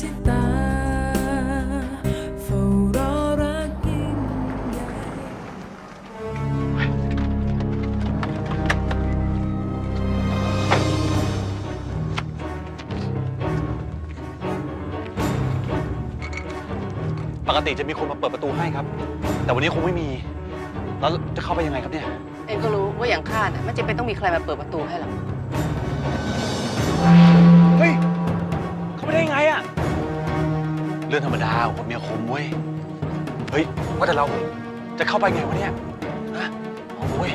ที่ตาเฝ้ารอรักยิ่งใหญ่ปกติจะมีคนมาเปิดประตูให้ครับ แต่วันนี้คงไม่มี แล้วจะเข้าไปยังไงครับเนี่ย เองก็รู้ว่าอย่างข้าน่ะไม่จำเป็นต้องมีใครมาเปิดประตูให้หรอก รื่องธรรมดาของคนเมียคมเว้ย เฮ้ย ว่าแต่เราจะเข้าไปไงวะเนี่ยฮะโอ้ย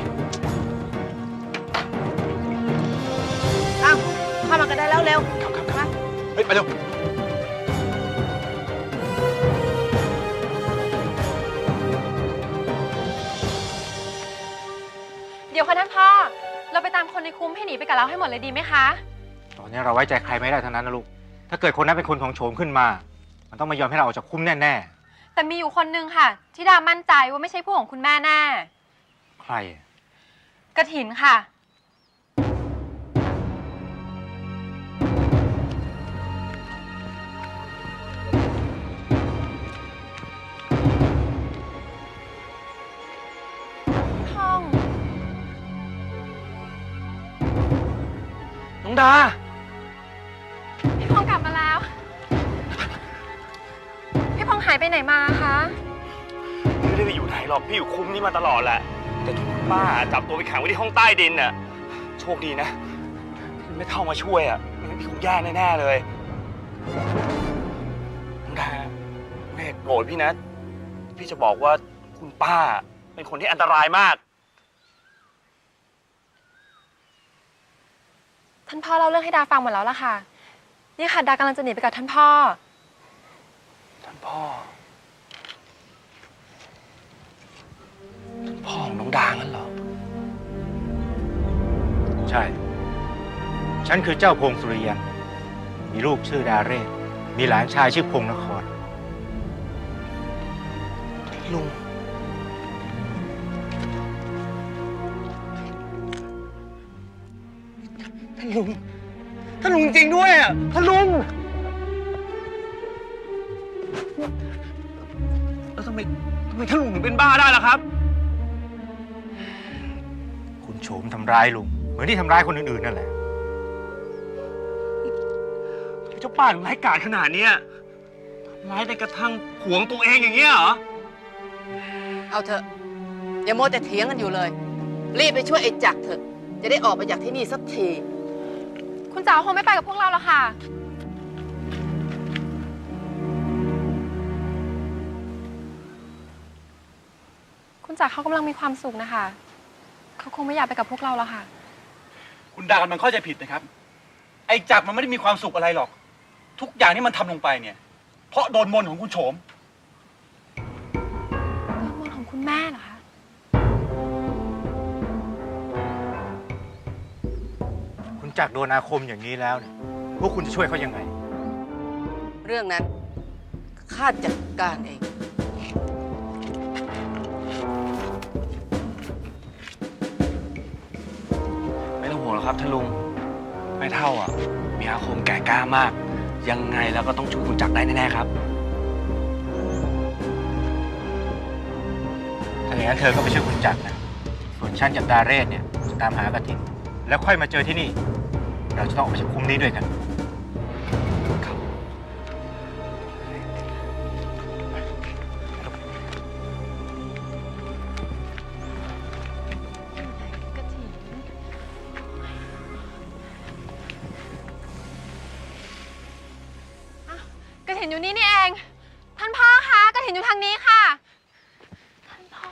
อ้าวเข้ามากันได้แล้วเร็วครับครับครับเฮ้ย ไปเร็ว เดี๋ยวค่ะท่านพ่อ เราไปตามคนในคุ้มให้หนีไปกับเราให้หมดเลยดีไหมคะ ตอนนี้เราไว้ใจใครไม่ได้ทั้งนั้นนะลูก ถ้าเกิดคนนั้นเป็นคนของโฉมขึ้นมา มันต้องไม่ยอมให้เราออกจากคุ้มแน่แต่มีอยู่คนนึงค่ะ ที่ดามั่นใจว่าไม่ใช่ผู้ของคุณแม่แน่ๆ ใคร กระถินค่ะท่องน้องดาายไปไหนมาคะ ไม่ได้ไปอยู่ไหนหรอกพี่อยู่คุ้มนี่มาตลอดแหละ แต่ถูกคุณป้าจับตัวไปขังไว้ที่ห้องใต้ดินน่ะโชคดีนะที่ไม่เข้ามาช่วยอะไม่งั้นพี่คงแย่แน่ๆเลยน้องดาแม่โกรธพี่นะ พี่จะบอกว่าคุณป้าเป็นคนที่อันตรายมาก ท่านพ่อเล่าเรื่องให้ดาฟังหมดแล้วล่ะค่ะ นี่ค่ะดากำลังจะหนีไปกับท่านพ่อท่าน พ่อท่านพ่อของน้องดางั้นเหรอ ใช่ ฉันคือเจ้าพงสุริยัน มีลูกชื่อดาเรศ มีหลานชายชื่อพงนคร ลุง ท่านลุง ท่านลุงจริงด้วยอะ ท่านลุง ไมท่านลุงถึงเป็นบ้าได้ล่ะครับ คุณโฉมทำร้ายลุง เหมือนที่ทำร้ายคนอื่นๆนั่นแหละเจ้าป้าถึงร้ายกาจขนาดเนี้ยร้ายในกระทั่งหวงตัวเองอย่างเงี้ยเหรอ เอาเถอะอย่าโมวแต่เถียงกันอยู่เลย รีบไปช่วยไอ้จักรเถอะ จะได้ออกไปจากที่นี่สักที คุณจ๋าคงไม่ไปกับพวกเราแล้วค่ะ จ๋าเขากำลังมีความสุขนะคะ เขาคงไม่อยากไปกับพวกเราแล้วค่ะ คุณดากำลังเข้าใจผิดนะครับ ไอ้จักรมันไม่ได้มีความสุขอะไรหรอก ทุกอย่างที่มันทำลงไปเนี่ย เพราะโดนมนต์ของคุณโฉมเรื่องมนต์ของคุณแม่เหรอคะ คุณจักรโดนอาคมอย่างนี้แล้วเนี่ยพวกคุณจะช่วยเขายังไง เรื่องนั้นข้าจัดการเอง ไม่ต้องห่วงหรอกครับท่านลุงไม่เท่าอะ มีอาคมแก่กล้ามาก ยังไงแล้วก็ต้องช่วยคุณจักรได้แน่ๆครับ ถ้าอย่างนั้นเธอก็ไปช่วยคุณจักรนะ ส่วนฉันกับดาเรศเนี่ยจะตามหากระทิงแล้วค่อยมาเจอที่นี่ เราจะต้องออกไปจากคุ้มนี้ด้วยกันาวกระถินอยู่นี่นี่เอง ท่านพ่อคะกระถินอยู่ทางนี้ค่ะ ท่านพ่อ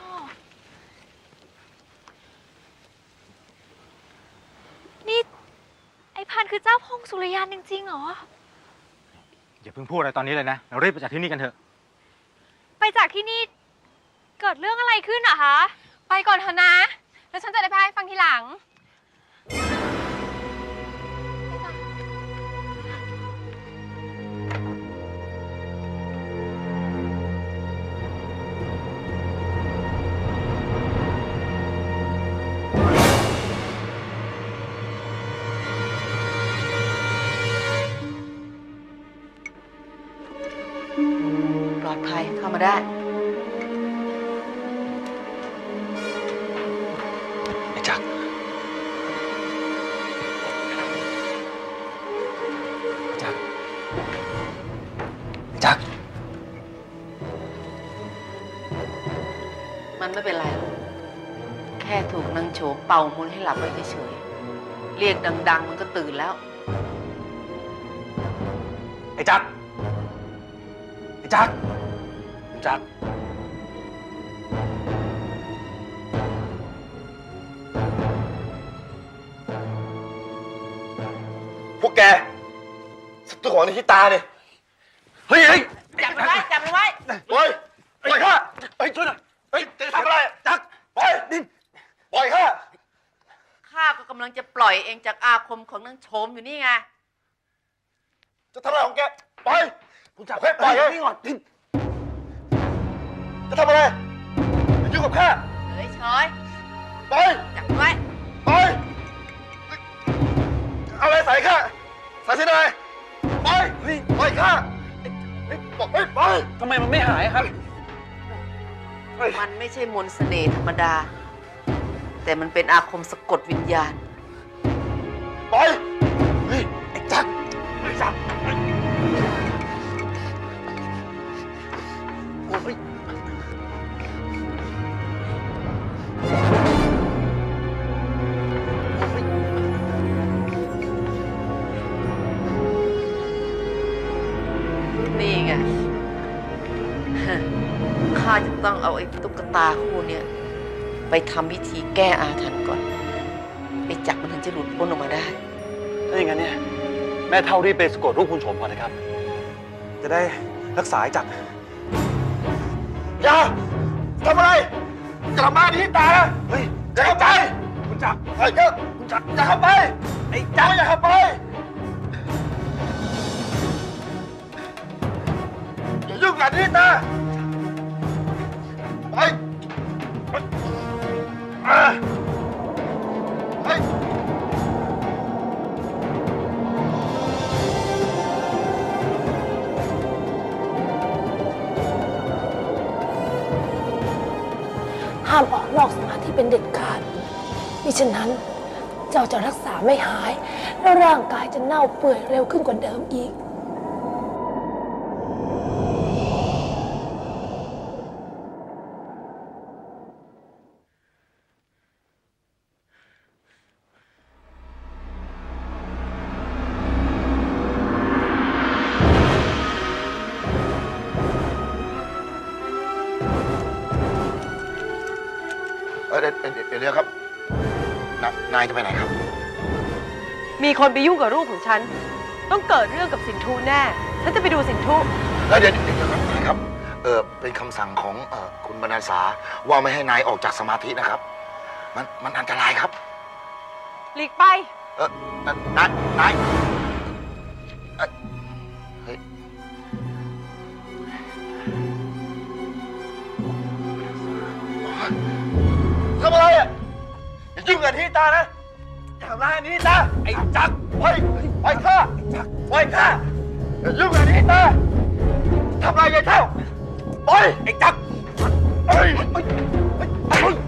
นี่ไอ้พันธุ์คือเจ้าพงสุริยันจริงๆเหรอ อย่าเพิ่งพูดอะไรตอนนี้เลยนะ เรารีบไปจากที่นี่กันเถอะ ไปจากที่นี่ เกิดเรื่องอะไรขึ้นอะคะ ไปก่อนเถอะนะ แล้วฉันจะได้ ดภัยเข้ามาได้ ไอ้จักรจักรจักรมันไม่เป็นไรหรอกแค่ถูกนางโฉมเป่ามุนให้หลับไว้เฉยๆเรียกดัง ๆ มันก็ตื่นแล้ว ไอ้จักรไอ้จักรไอ้ จักรพวกแกศัตรูของนิชิตาเนี่ยเฮ้ยเฮ้ยจับมันไว้จับมันไว้ปล่อยปล่อยข้าเฮ้ยช่วยหน่อยเฮ้ยจะทำอะไรจักปล่อยดินปล่อยข้าข้าก็กำลังจะปล่อยเองจากอาคมของนางโฉมอยู่นี่ไงจะทำอะไรของแกปล่อยคุณจักรเฮ้ยปล่อยนี่ก่อนดิน จะทำอะไรอย่ายุ่งกับข้า เฮ้ยเฉยปล่อยจับมันไว้ปล่อยเอาอะไรใส่ข้าใส่ที่ไหนปล่อยเฮ้ยปล่อยข้าเฮ้ยบอกเฮ้ยปล่อยทำไมมันไม่หายครับ มันไม่ใช่มนต์เสน่ห์ธรรมดา แต่มันเป็นอาคมสะกดวิญญาณป ต้องเอาไอ้ตุ๊กตาคู่เนี้ยไปทำพิธีแก้อาถรรพ์ก่อนไอ้จักรมันถึงจะหลุดพ้นออกมาได้ ถ้าอย่างนั้นเนี่ยแม่เท่ารีบไปสะกดรูปคุณโฉมก่อนนะครับ จะได้รักษาไอ้จักรอย่าทำอะไรกลับมาที่ตานะเฮ้ยอย่าเข้าไปคุณจักรเฮ้ยคุณจักรอย่าเข้าไปไอ้จักรอย่าเข้าไปอย่ายุ่งกับที่ตา ห้ามออกนอกสมาธิเป็นเด็ดขาดมิฉะนั้นเจ้าจะรักษาไม่หาย และร่างกายจะเน่าเปื่อยเร็วขึ้นกว่าเดิมอีก เดี๋ยวเดี๋ยวเดี๋ยวครับนายนายจะไปไหนครับ มีคนไปยุ่งกับรูปของฉัน ต้องเกิดเรื่องกับสินทูแน่ ฉันจะไปดูสินทูแล้วเดี๋ยวเดี๋ยวเดี๋ยวครับนายครับ เออเป็นคำสั่งของเออคุณบรรณาสาว่าไม่ให้นายออกจากสมาธินะครับ มันมันอันตรายครับ หลีกไป เออนายนายเอ่ ยุ่งกับที่ตานะอย่าทำร้ายที่ตาไอ้จักรปล่อยปข้าจักรปข้าอย่ายุ่งกับที่ตาทำอะไรยายเท่าไปไอ้จักรเฮ้ยเฮ้ยเฮ้ยเ